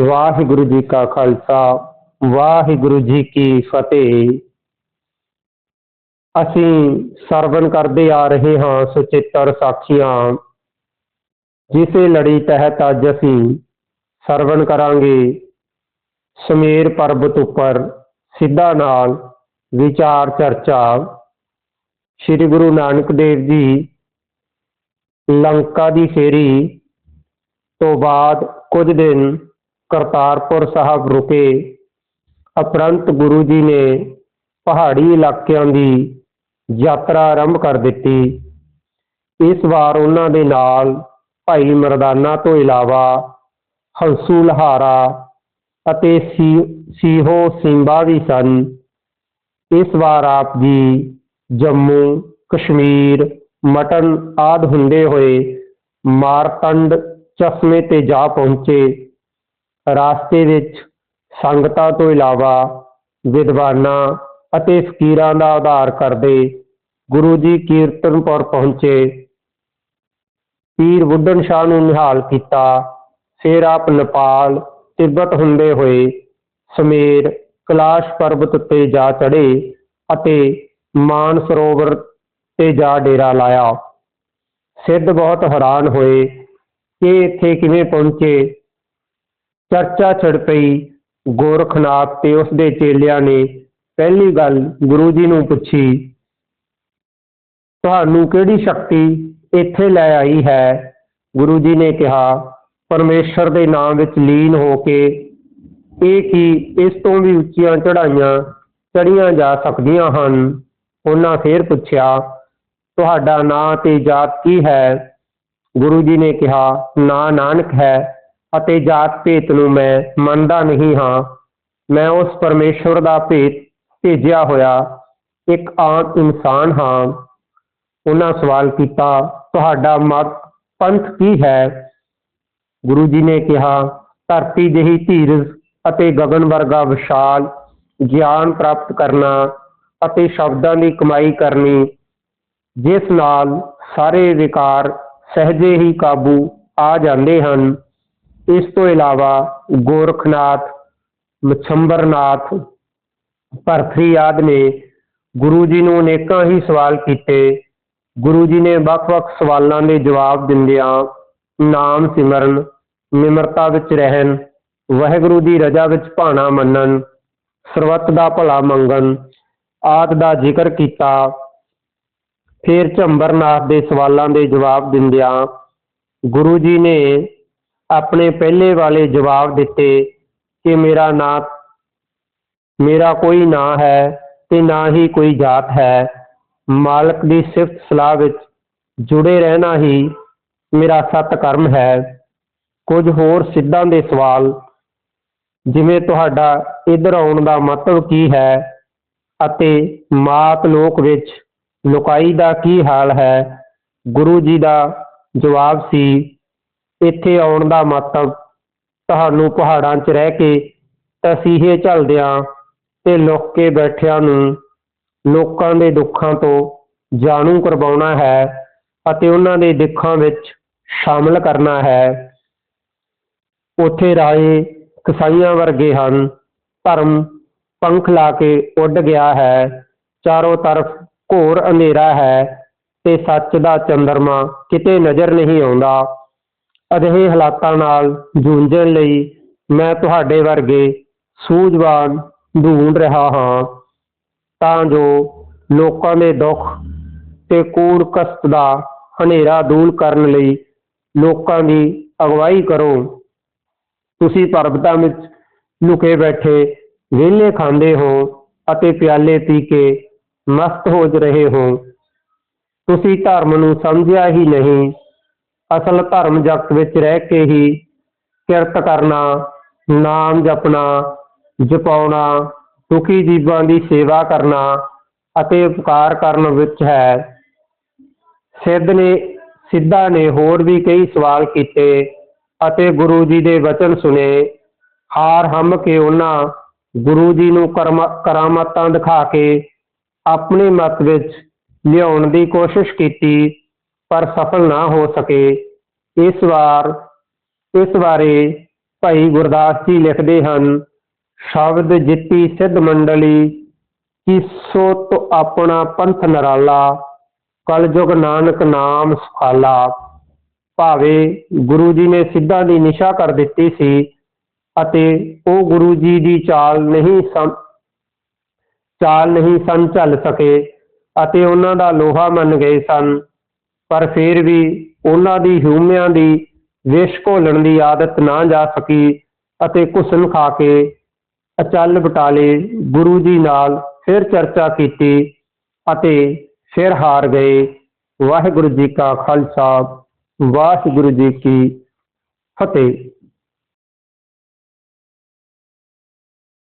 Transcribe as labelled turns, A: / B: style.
A: ਵਾਹਿਗੁਰੂ ਜੀ ਕਾ ਖਾਲਸਾ, ਵਾਹਿਗੁਰੂ ਜੀ ਕੀ ਫਤਿਹ। ਅਸੀਂ ਸਰਵਨ ਕਰਦੇ ਆ ਰਹੇ ਹਾਂ ਸੁਚਿੱਤਰ ਸਾਖੀਆਂ। ਜਿਸੇ ਲੜੀ ਤਹਿਤ ਅੱਜ ਅਸੀਂ ਸਰਵਨ ਕਰਾਂਗੇ। ਸਮੇਰ ਪਰਬਤ ਉੱਪਰ ਸਿੱਧਾ ਨਾਲ ਵਿਚਾਰ ਚਰਚਾ। ਸ੍ਰੀ ਗੁਰੂ ਨਾਨਕ ਦੇਵ ਜੀ ਲੰਕਾ ਦੀ ਫੇਰੀ ਤੋਂ ਬਾਅਦ ਕੁਝ ਦਿਨ ਕਰਤਾਰਪੁਰ ਸਾਹਿਬ ਰੁਕੇ। ਉਪਰੰਤ ਗੁਰੂ ਜੀ ਨੇ ਪਹਾੜੀ ਇਲਾਕਿਆਂ ਦੀ ਯਾਤਰਾ ਆਰੰਭ ਕਰ ਦਿੱਤੀ। ਇਸ ਵਾਰ ਉਹਨਾਂ ਦੇ ਨਾਲ ਭਾਈ ਮਰਦਾਨਾ ਤੋਂ ਇਲਾਵਾ ਹੰਸੂ ਲਹਾਰਾ ਅਤੇ ਸੀਹੋ ਸਿੰਬਾ ਵੀ ਸਨ। ਇਸ ਵਾਰ ਆਪ ਜੀ ਜੰਮੂ, ਕਸ਼ਮੀਰ ਮਟਨ ਆਦ ਹੁੰਦੇ ਹੋਏ ਮਾਰਤੰਡ ਚਸ਼ਮੇ ਤੇ ਜਾ ਪਹੁੰਚੇ। ਰਾਸਤੇ ਵਿੱਚ ਸੰਗਤਾਂ ਤੋਂ ਇਲਾਵਾ ਵਿਦਵਾਨਾਂ ਅਤੇ ਫਕੀਰਾਂ ਦਾ ਆਧਾਰ ਕਰਦੇ ਗੁਰੂ ਜੀ ਕੀਰਤਨਪੁਰ ਪਹੁੰਚੇ। ਪੀਰ ਬੁੱਢਣ ਸ਼ਾਹ ਨੂੰ ਨਿਹਾਲ ਕੀਤਾ। ਫਿਰ ਆਪ ਨੇਪਾਲ, ਤਿੱਬਤ ਹੁੰਦੇ ਹੋਏ ਸਮੇਰ, ਕੈਲਾਸ਼ ਪਰਬਤ ਤੇ ਜਾ ਚੜ੍ਹੇ ਅਤੇ ਮਾਨ ਸਰੋਵਰ ਤੇ ਜਾ ਡੇਰਾ ਲਾਇਆ। ਸਿੱਧ ਬਹੁਤ ਹੈਰਾਨ ਹੋਏ ਕਿ ਇੱਥੇ ਕਿਵੇਂ ਪਹੁੰਚੇ। ਚਰਚਾ ਛਿੜ ਪਈ। ਗੋਰਖਨਾਥ ਤੇ ਉਸ ਦੇ ਚੇਲਿਆਂ ਨੇ ਪਹਿਲੀ ਗੱਲ ਗੁਰੂ ਜੀ ਨੂੰ ਪੁੱਛੀ, ਤੁਹਾਨੂੰ ਕਿਹੜੀ ਸ਼ਕਤੀ ਇੱਥੇ ਲੈ ਆਈ ਹੈ? ਗੁਰੂ ਜੀ ਨੇ ਕਿਹਾ, ਪਰਮੇਸ਼ਰ ਦੇ ਨਾਮ ਵਿੱਚ ਲੀਨ ਹੋ ਕੇ ਇਹ ਕੀ ਇਸ ਤੋਂ ਵੀ ਉੱਚੀਆਂ ਚੜਾਈਆਂ ਚੜੀਆਂ ਜਾ ਸਕਦੀਆਂ ਹਨ? ਉਹਨਾਂ ਫੇਰ ਪੁੱਛਿਆ ਤੁਹਾਡਾ ਨਾਂ ਤੇ ਜਾਤ ਕੀ ਹੈ? ਗੁਰੂ ਜੀ ਨੇ ਕਿਹਾ, ਨਾਂ ਨਾਨਕ ਹੈ ਅਤੇ ਜਾਤ ਭੇਤ ਨੂੰ ਮੈਂ ਮੰਨਦਾ ਨਹੀਂ ਹਾਂ। ਮੈਂ ਉਸ ਪਰਮੇਸ਼ਵਰ ਦਾ ਭੇਤ ਭੇਜਿਆ ਹੋਇਆ ਇੱਕ ਆਮ ਇਨਸਾਨ ਹਾਂ। ਉਹਨਾਂ ਸਵਾਲ ਕੀਤਾ, ਤੁਹਾਡਾ ਮਤ ਪੰਥ ਕੀ ਹੈ? ਗੁਰੂ ਜੀ ਨੇ ਕਿਹਾ, ਧਰਤੀ ਜਿਹੀ ਧੀਰਜ ਅਤੇ ਗਗਨ ਵਰਗਾ ਵਿਸ਼ਾਲ, ਗਿਆਨ ਪ੍ਰਾਪਤ ਕਰਨਾ ਅਤੇ ਸ਼ਬਦਾਂ ਦੀ ਕਮਾਈ ਕਰਨੀ ਜਿਸ ਨਾਲ ਸਾਰੇ ਵਿਕਾਰ ਸਹਜੇ ਹੀ ਕਾਬੂ ਆ ਜਾਂਦੇ ਹਨ। ਇਸ ਤੋਂ ਇਲਾਵਾ ਗੋਰਖਨਾਥ, ਮਛੰਬਰਨਾਥ, ਭਰਥਰੀ ਆਦਿ ਨੇ ਗੁਰੂ ਜੀ ਨੂੰ ਅਨੇਕਾਂ ਹੀ ਸਵਾਲ ਕੀਤੇ। ਗੁਰੂ ਜੀ ਨੇ ਵੱਖ-ਵੱਖ ਸਵਾਲਾਂ ਦੇ ਜਵਾਬ ਦਿੰਦਿਆਂ ਨਾਮ ਸਿਮਰਨ, ਨਿਮਰਤਾ ਵਿੱਚ ਰਹਿਣ, ਵਾਹਿਗੁਰੂ ਦੀ ਰਜ਼ਾ ਵਿੱਚ ਭਾਣਾ ਮੰਨਣ ਸਰਬੱਤ ਦਾ ਭਲਾ ਮੰਗਣ ਆਦ ਦਾ ਜ਼ਿਕਰ ਕੀਤਾ। ਫਿਰ ਝੰਬਰਨਾਥ ਦੇ ਸਵਾਲਾਂ ਦੇ ਜਵਾਬ ਦਿੰਦਿਆਂ ਗੁਰੂ ਜੀ ਨੇ ਆਪਣੇ ਪਹਿਲੇ ਵਾਲੇ ਜਵਾਬ ਦਿੱਤੇ ਕਿ ਮੇਰਾ ਨਾਂ ਮੇਰਾ ਕੋਈ ਨਾਂ ਹੈ ਤੇ ਨਾ ਹੀ ਕੋਈ ਜਾਤ ਹੈ। ਮਾਲਕ ਦੀ ਸਿਫਤ ਸਲਾਹ ਵਿੱਚ ਜੁੜੇ ਰਹਿਣਾ ਹੀ ਮੇਰਾ ਸਤ ਕਰਮ ਹੈ। ਕੁਝ ਹੋਰ ਸਿੱਧਾਂ ਦੇ ਸਵਾਲ, ਜਿਵੇਂ ਤੁਹਾਡਾ ਇੱਧਰ ਆਉਣ ਦਾ ਮਤਲਬ ਕੀ ਹੈ ਅਤੇ ਮਾਤ ਲੋਕ ਵਿੱਚ ਲੁਕਾਈ ਦਾ ਕੀ ਹਾਲ ਹੈ? ਗੁਰੂ ਜੀ ਦਾ ਜਵਾਬ ਸੀ, ਇੱਥੇ ਆਉਣ ਦਾ ਮਤਲਬ ਤੁਹਾਨੂੰ ਪਹਾੜਾਂ 'ਚ ਰਹਿ ਕੇ ਤਸੀਹੇ ਝੱਲਦਿਆਂ ਤੇ ਲੁੱਕ ਕੇ ਬੈਠਿਆਂ ਨੂੰ ਲੋਕਾਂ ਦੇ ਦੁੱਖਾਂ ਤੋਂ ਜਾਣੂ ਕਰਵਾਉਣਾ ਹੈ ਅਤੇ ਉਹਨਾਂ ਦੇ ਦੁੱਖਾਂ ਵਿੱਚ ਸ਼ਾਮਲ ਕਰਨਾ ਹੈ। ਉੱਥੇ ਰਾਏ ਕਸਾਈਆਂ ਵਰਗੇ ਹਨ। ਧਰਮ ਪੰਖ ਲਾ ਕੇ ਉੱਡ ਗਿਆ ਹੈ। ਚਾਰੋਂ ਤਰਫ ਘੋਰ ਅੰਧੇਰਾ ਹੈ ਤੇ ਸੱਚ ਦਾ ਚੰਦਰਮਾ ਕਿਤੇ ਨਜ਼ਰ ਨਹੀਂ ਆਉਂਦਾ। ਅਜਿਹੇ ਹਾਲਾਤਾਂ ਨਾਲ ਜੂਝਣ ਲਈ ਮੈਂ ਤੁਹਾਡੇ ਵਰਗੇ ਸੂਝਵਾਨ ਢੂੰਡ ਰਿਹਾ ਹਾਂ, ਤਾਂ ਜੋ ਲੋਕਾਂ ਦੇ ਦੁੱਖ ਤੇ ਕੂੜ ਕਸਤ ਦਾ ਹਨੇਰਾ ਦੂਰ ਕਰਨ ਲਈ ਲੋਕਾਂ ਦੀ ਅਗਵਾਈ ਕਰੋ। ਤੁਸੀਂ ਪਰਬਤਾਂ ਵਿੱਚ ਲੁਕੇ ਬੈਠੇ ਵਿਹਲੇ ਖਾਂਦੇ ਹੋ ਅਤੇ ਪਿਆਲੇ ਪੀ ਕੇ ਮਸਤ ਹੋ ਰਹੇ ਹੋ। ਤੁਸੀਂ ਧਰਮ ਨੂੰ ਸਮਝਿਆ ਹੀ ਨਹੀਂ। ਅਸਲ ਧਰਮ ਜਗਤ ਵਿੱਚ ਰਹਿ ਕੇ ਹੀ ਕਿਰਤ ਕਰਨਾ, ਨਾਮ ਜਪਣਾ, ਜਪਾਉਣਾ, ਦੁਖੀ ਜੀਵਾਂ ਦੀ ਸੇਵਾ ਕਰਨਾ ਅਤੇ ਉਪਕਾਰ ਕਰਨ ਵਿੱਚ ਹੈ। ਸਿੱਧ ਨੇ, ਸਿੱਧਾ ਨੇ ਹੋਰ ਵੀ ਕਈ ਸਵਾਲ ਕੀਤੇ ਅਤੇ ਗੁਰੂ ਜੀ ਦੇ ਵਚਨ ਸੁਨੇ ਹਾਰ ਹਮ ਕੇ ਉਹਨਾਂ ਗੁਰੂ ਜੀ ਨੂੰ ਕਰਮ ਕਰਾਮਾਤਾਂ ਦਿਖਾ ਕੇ ਆਪਣੇ ਮਤ ਵਿੱਚ ਲਿਆਉਣ ਦੀ ਕੋਸ਼ਿਸ਼ ਕੀਤੀ, ਪਰ ਸਫਲ ਨਾ ਹੋ ਸਕੇ। ਇਸ ਵਾਰ, ਇਸ ਬਾਰੇ ਭਾਈ ਗੁਰਦਾਸ ਜੀ ਲਿਖਦੇ ਹਨ, ਸ਼ਬਦ ਜਿੱਤੀ ਸਿੱਧ ਮੰਡਲੀ, ਕੀਸੋ ਤੋ ਆਪਣਾ ਪੰਥ ਨਰਾਲਾ, ਕਲਯੁਗ ਨਾਨਕ ਨਾਮ ਸੁਖਾਲਾ। ਭਾਵੇ ਗੁਰੂ ਜੀ ਨੇ ਸਿੱਧਾਂ ਦੀ ਨਿਸ਼ਾ ਕਰ ਦਿੱਤੀ ਸੀ, ਅਤੇ ਉਹ ਗੁਰੂ ਜੀ ਦੀ ਚਾਲ ਨਹੀਂ ਚਾਲ ਨਹੀਂ ਸਨ ਝੱਲ ਸਕੇ ਅਤੇ ਉਹਨਾਂ ਦਾ ਲੋਹਾ ਮੰਨ ਗਏ ਸਨ। ਪਰ ਫਿਰ ਵੀ ਉਹਨਾਂ ਦੀ ਹਿਊਮਿਆਂ ਦੀ ਵਿਸ਼ ਘੋਲਣ ਦੀ ਆਦਤ ਨਾ ਜਾ ਸਕੀ ਅਤੇ ਘੁਸਨ ਖਾ ਕੇ ਅਚਲ ਬਟਾਲੇ ਗੁਰੂ ਜੀ ਨਾਲ ਫਿਰ ਚਰਚਾ ਕੀਤੀ ਅਤੇ ਫਿਰ ਹਾਰ ਗਏ। ਵਾਹਿਗੁਰੂ ਜੀ ਕਾ ਖਾਲਸਾ, ਵਾਹਿਗੁਰੂ ਜੀ ਕੀ ਫਤਿਹ।